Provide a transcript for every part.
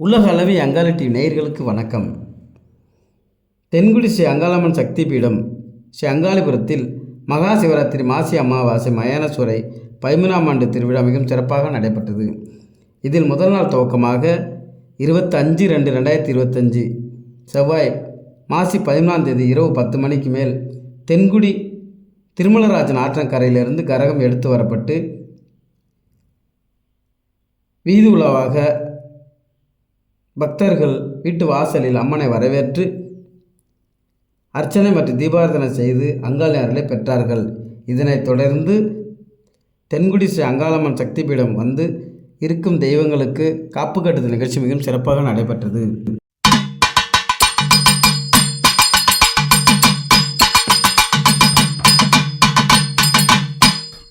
உலக அளவி அங்காளட்டி நேயர்களுக்கு வணக்கம். தென்குடி ஸ்ரீ அங்காளம்மன் சக்தி பீடம் ஸ்ரீ அங்காளிபுரத்தில் மகா சிவராத்திரி மாசி அமாவாசை மயானசுரை பதிமூணாம் ஆண்டு திருவிழா மிகவும் சிறப்பாக நடைபெற்றது. இதில் முதல் நாள் துவக்கமாக இருபத்தஞ்சு ரெண்டு ரெண்டாயிரத்தி இருபத்தஞ்சு செவ்வாய் மாசி பதிமூணாம் தேதி இரவு பத்து மணிக்கு மேல் தென்குடி திருமலராஜன் ஆற்றங்கரையிலிருந்து கரகம் எடுத்து வரப்பட்டு வீதி உலாவாக பக்தர்கள் வீட்டு வாசலில் அம்மனை வரவேற்று அர்ச்சனை மற்றும் தீபாராதனை செய்து அங்காளியார்களை பெற்றார்கள். இதனைத் தொடர்ந்து தென்குடி ஸ்ரீ அங்காளம்மன் சக்தி பீடம் வந்து இருக்கும் தெய்வங்களுக்கு காப்பு கட்டுதல் நிகழ்ச்சி மிகவும் சிறப்பாக நடைபெற்றது.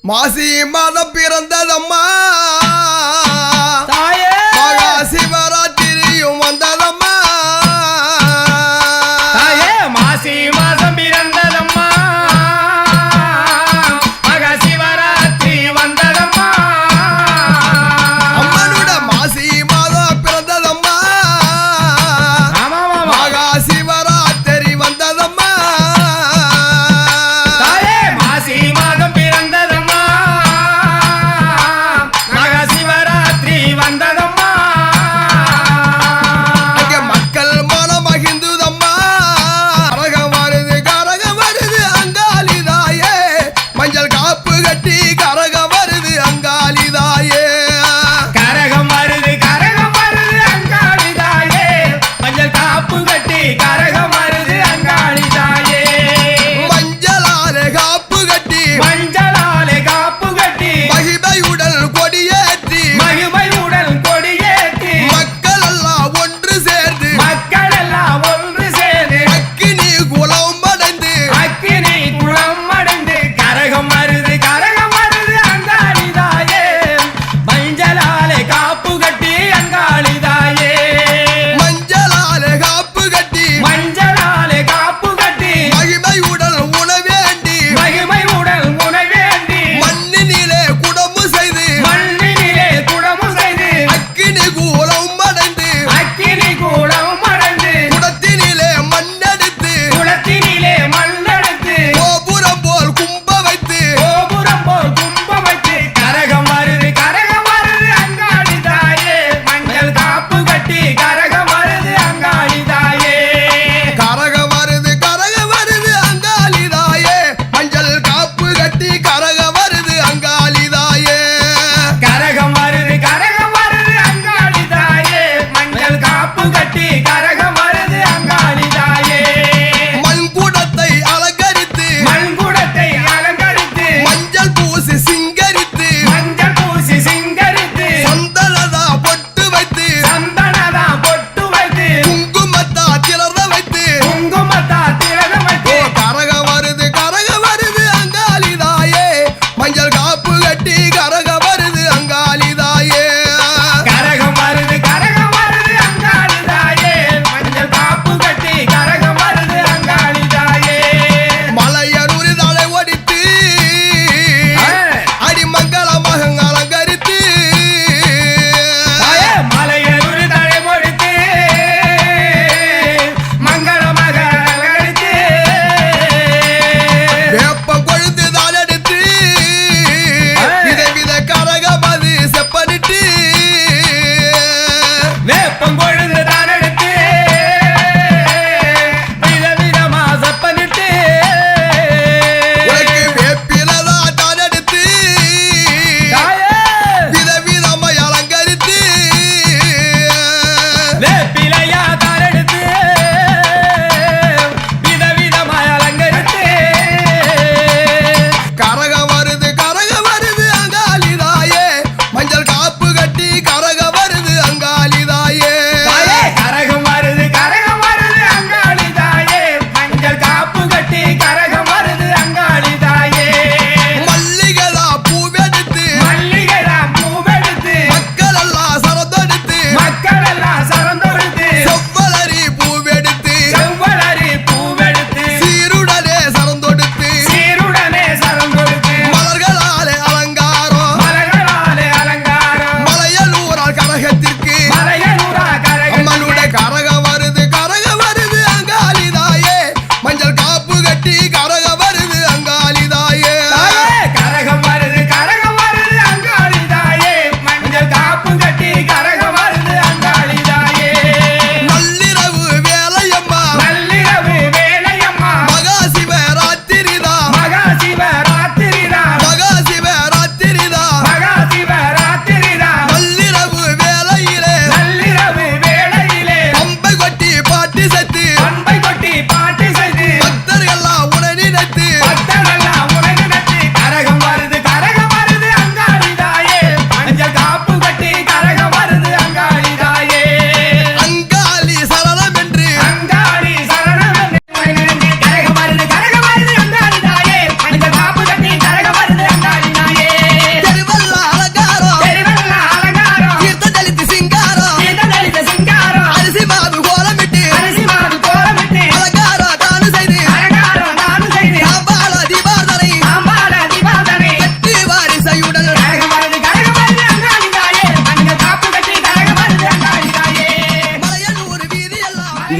மாசி மாதம்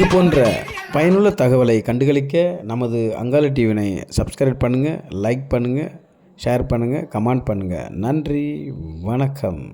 இது போன்ற பயனுள்ள தகவலை கண்டுகளிக்க நமது அங்காளி டிவினை சப்ஸ்கிரைப் பண்ணுங்கள் லைக் பண்ணுங்கள் ஷேர் பண்ணுங்கள் கமெண்ட் பண்ணுங்கள் நன்றி வணக்கம்.